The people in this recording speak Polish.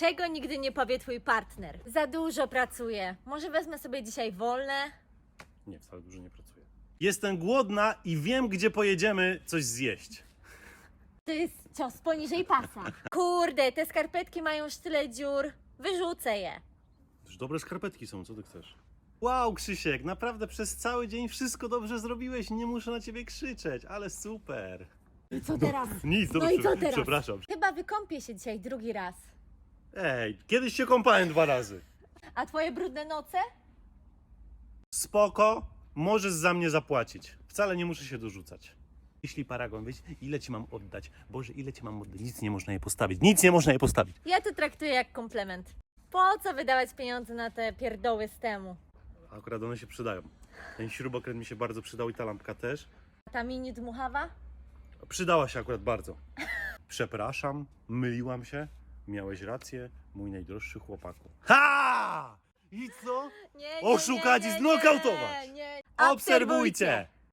Czego nigdy nie powie twój partner? Za dużo pracuję. Może wezmę sobie dzisiaj wolne? Nie, wcale dużo nie pracuję. Jestem głodna i wiem, gdzie pojedziemy coś zjeść. To jest cios poniżej pasa. Kurde, te skarpetki mają już tyle dziur. Wyrzucę je. Już dobre skarpetki są, co ty chcesz? Wow, Krzysiek, naprawdę przez cały dzień wszystko dobrze zrobiłeś, nie muszę na ciebie krzyczeć, ale super. I co teraz? Nic, No dobrze, i co teraz? przepraszam. Chyba wykąpię się dzisiaj drugi raz. Ej, kiedyś się kąpałem dwa razy. A twoje brudne noce? Spoko, możesz za mnie zapłacić. Wcale nie muszę się dorzucać. Jeśli paragon, wiesz, ile ci mam oddać? Boże, ile ci mam oddać? Nic nie można jej postawić. Nic nie można jej postawić. Ja to traktuję jak komplement. Po co wydawać pieniądze na te pierdoły z temu? Akurat one się przydają. Ten śrubokręt mi się bardzo przydał i ta lampka też. Ta mini dmuchawa? Przydała się akurat bardzo. Przepraszam, myliłam się. Miałeś rację, mój najdroższy chłopaku. Ha! I co? Nie, Oszukać i znokautować. Nie, nie. Obserwujcie!